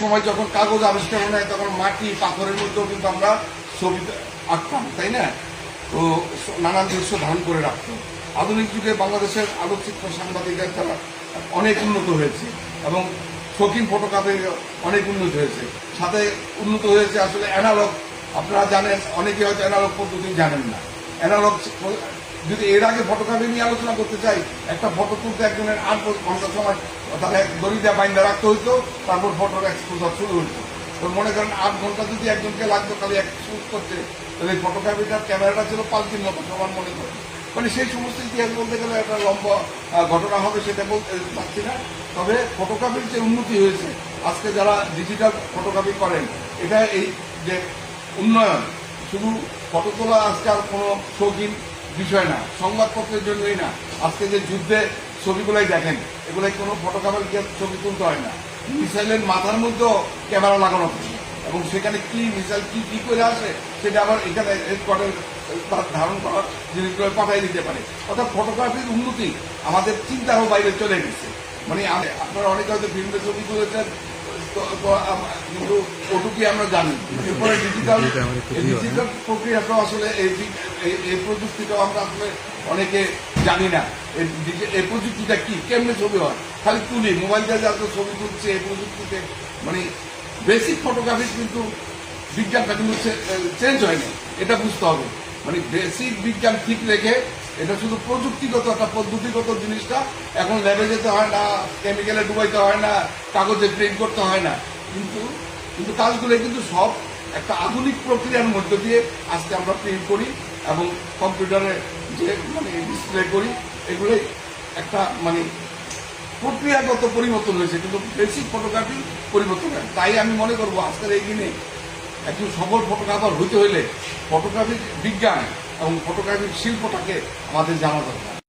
সময় যখন কাগজ আবিষ্কার হয় তখন মাটি, পাথরের মধ্যেও কিন্তু আমরা ছবি আঁকতাম, তাই না? তো নানান দৃশ্য ধারণ করে রাখতো আধুনিক যুগে বাংলাদেশের আলোকচিত্র সাংবাদিকের তারা অনেক উন্নত হয়েছে এবং শৌখিন ফটোগ্রাফি অনেক উন্নত হয়েছে। সাথে উন্নত হয়েছে আসলে অ্যানালগ আপনারা জানেন অনেকে হয়তো অ্যানালগ পদ্ধতি জানেন না। অ্যানালগ যদি এর আগে ফটোগ্রাফি নিয়ে আলোচনা করতে চাই, একটা ফটো তুলতে একজনের আট ঘণ্টা সময়, তাহলে দড়িটা বাইন্দা রাখতে হইতো, তারপর ফটোর এক্সপোজার শুরু হইতো। তো মনে করেন আট ঘণ্টা যদি একজনকে লাগতো তাহলে এক শুট করতে, তাহলে ফটোগ্রাফিটার ক্যামেরাটা ছিল পাল্টির মতো সবার মনে করে মানে সেই সমস্ত ইতিহাস বলতে গেলে একটা লম্বা ঘটনা হবে সেটা বলতে পারছি না। তবে ফটোগ্রাফির যে উন্নতি হয়েছে, আজকে যারা ডিজিটাল ফটোগ্রাফি করেন, এটা এই যে উন্নয়ন, শুধু ফটো তোলা আজকে আর কোনো শৌখিন বিষয় না, সংবাদপত্রের জন্যই না। আজকে যে যুদ্ধে ছবিগুলাই দেখেন, এগুলাই কোনো গিয়ে ছবি তুলতে হয় না। মিসাইলের মাথার মধ্যেও ক্যামেরা লাগানো থাকে এবং সেখানে কি মিসাইল কি কি করে আসে, সেটা আবার এখানে হেডকোয়ার্টার তার ধারণ করার জিনিসগুলো পাঠাই দিতে পারে। অর্থাৎ ফটোগ্রাফির উন্নতি আমাদের চিন্তারও বাইরে চলে গেছে। মানে আপনারা অনেকে হয়তো ফিল্মে ছবি তুলেছেন ওটুকুই আমরা জানি এরপরে ডিজিটাল ডিজিটাল আসলে এই- এই প্রযুক্তিটাও আমরা আসলে অনেকে জানি না এই প্রযুক্তিটা কি কেমনে ছবি হয় খালি তুলি মোবাইল দিয়ে যত ছবি তুলছে এই প্রযুক্তিতে মানে বেসিক ফটোগ্রাফি কিন্তু বিজ্ঞানটা কিন্তু চেঞ্জ হয়নি এটা বুঝতে হবে মানে বেসিক বিজ্ঞান ঠিক রেখে এটা শুধু প্রযুক্তিগত একটা পদ্ধতিগত জিনিসটা। এখন ল্যাবে যেতে হয় না কেমিক্যালে ডুবাইতে হয় না, কাগজে প্রিন্ট করতে হয় না। কিন্তু কিন্তু কাজগুলো কিন্তু সব একটা আধুনিক প্রক্রিয়ার মধ্য দিয়ে আজকে আমরা প্রিন্ট করি এবং কম্পিউটারে যে মানে ডিসপ্লে করি, এগুলোই একটা মানে প্রক্রিয়াগত পরিবর্তন হয়েছে, কিন্তু বেসিক ফটোগ্রাফি পরিবর্তন হয়। তাই আমি মনে করব আজকের এই দিনে একজন সফল ফটোগ্রাফার হইতে হইলে ফটোগ্রাফির বিজ্ঞান এবং ফটোগ্রাফির শিল্পটাকে আমাদের জানা দরকার।